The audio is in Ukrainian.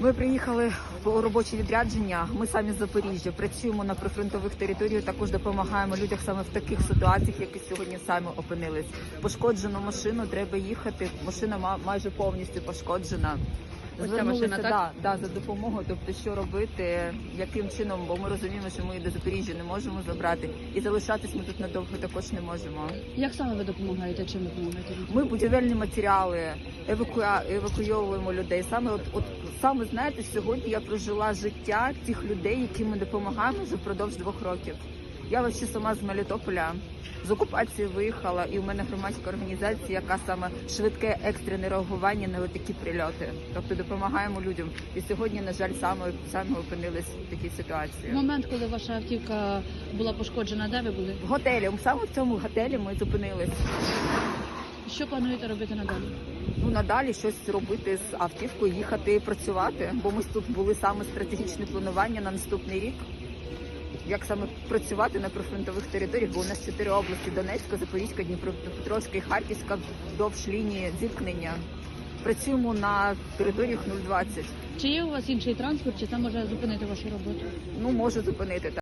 Ми приїхали по робочі відрядження. Ми самі з Запоріжжя працюємо на прифронтових територіях. Також допомагаємо людям саме в таких ситуаціях, які сьогодні саме опинились. Пошкоджену машину треба їхати. Машина ма- майже повністю пошкоджена. Ось ця Звернулися машина, так? да, да, за допомогою. Тобто, що робити, яким чином, бо ми розуміємо, що ми до Запоріжжя не можемо забрати, і залишатись ми тут надовго також не можемо. Як саме ви допомагаєте? Чим допомагаєте? Ми будівельні матеріали евакуя... евакуйовуємо людей. Саме от, от саме знаєте, сьогодні я прожила життя тих людей, яким ми допомагаємо вже впродовж двох років. Я вообще сама з Мелітополя з окупації виїхала, і у мене громадська організація, яка саме швидке екстрене реагування на такі прильоти. Тобто допомагаємо людям. І сьогодні, на жаль, саме саме опинились в такій ситуації. Момент, коли ваша автівка була пошкоджена, де ви були? В готелі саме в цьому готелі ми зупинились. Що плануєте робити надалі? ну надалі щось робити з автівкою, їхати працювати. Бо ми тут були саме стратегічне планування на наступний рік. Як саме працювати на прифронтових територіях, бо у нас чотири області: Донецька, Запорізька, Дніпропетровська і Харківська вдовж лінії зіткнення. Працюємо на територіях 020. Чи є у вас інший транспорт, чи це може зупинити вашу роботу? Ну може зупинити